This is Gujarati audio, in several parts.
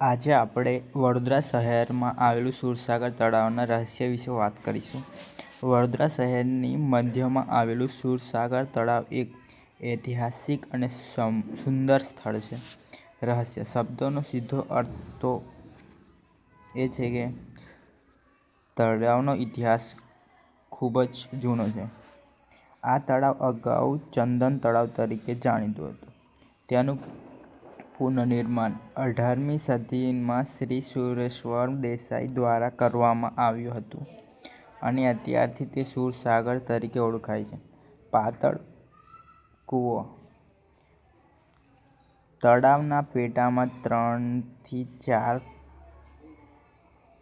આજે આપણે વડોદરા શહેરમાં આવેલું સુરસાગર તળાવના રહસ્ય વિશે વાત કરીશું. વડોદરા શહેરની મધ્યમાં આવેલું સુરસાગર તળાવ એક ઐતિહાસિક અને સુંદર સ્થળ છે. રહસ્ય શબ્દનો સીધો અર્થ તો એ છે કે તળાવનો ઇતિહાસ ખૂબ જ જૂનો છે. આ તળાવ અગાઉ ચંદન તળાવ તરીકે જાણીતું હતું. તેનું પુનર્નિર્માણ અઢારમી સદીમાં શ્રી સુરેશ્વર દેસાઈ દ્વારા કરવામાં આવ્યું હતું અને અત્યારથી તે સુરસાગર તરીકે ઓળખાય છે. પાતળ કૂવો તળાવના પેટામાં ત્રણથી ચાર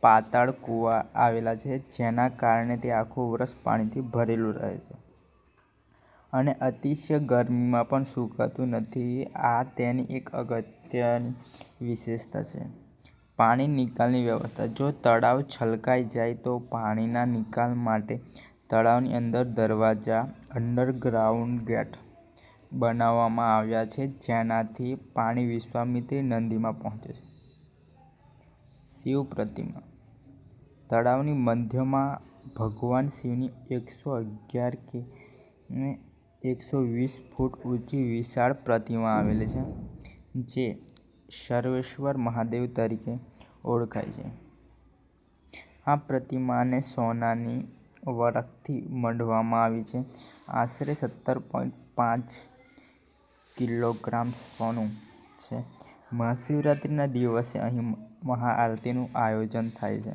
પાતળ કૂવા આવેલા છે, જેના કારણે તે આખું વર્ષ પાણીથી ભરેલું રહે છે. અને અતિશય ગરમીમાં પણ સુકાતું નથી. આ તેની એક અગત્યની વિશેષતા છે. પાણી નિકાલની વ્યવસ્થા. જો તળાવ છલકાઈ જાય તો પાણીના નિકાલ માટે તળાવની અંદર દરવાજા, અંડરગ્રાઉન્ડ ગેટ બનાવવામાં આવ્યા છે, જેનાથી પાણી વિશ્વામિત્રી નદીમાં પહોંચે છે. શિવ પ્રતિમા. તળાવની મધ્યમાં ભગવાન શિવની એકસો અગિયાર કે એકસો વીસ ફૂટ ઊંચી વિશાળ પ્રતિમા આવેલી છે, જે સર્વેશ્વર મહાદેવ તરીકે ઓળખાય છે. આ પ્રતિમાને સોનાની વરખથી મઢવામાં આવી છે. આશરે સત્તર પોઈન્ટ પાંચ કિલોગ્રામ સોનું છે. મહાશિવરાત્રિના દિવસે અહીં મહાઆરતીનું આયોજન થાય છે.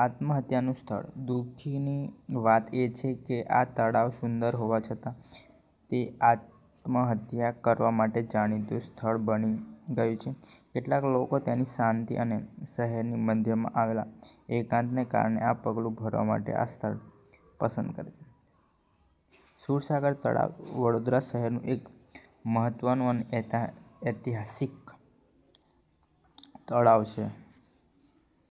આત્મહત્યાનું સ્થળ. દુઃખીની વાત એ છે કે આ તળાવ સુંદર હોવા છતાં તે આત્મહત્યા કરવા માટે જાણીતું સ્થળ બની ગયું છે. કેટલાક લોકો તેની શાંતિ અને શહેરની મધ્યમાં આવેલા એકાંતને કારણે આ પગલું ભરવા માટે આ સ્થળ પસંદ કરે છે. સુરસાગર તળાવ વડોદરા શહેરનું એક મહત્વનું અને ઐતિહાસિક તળાવ છે.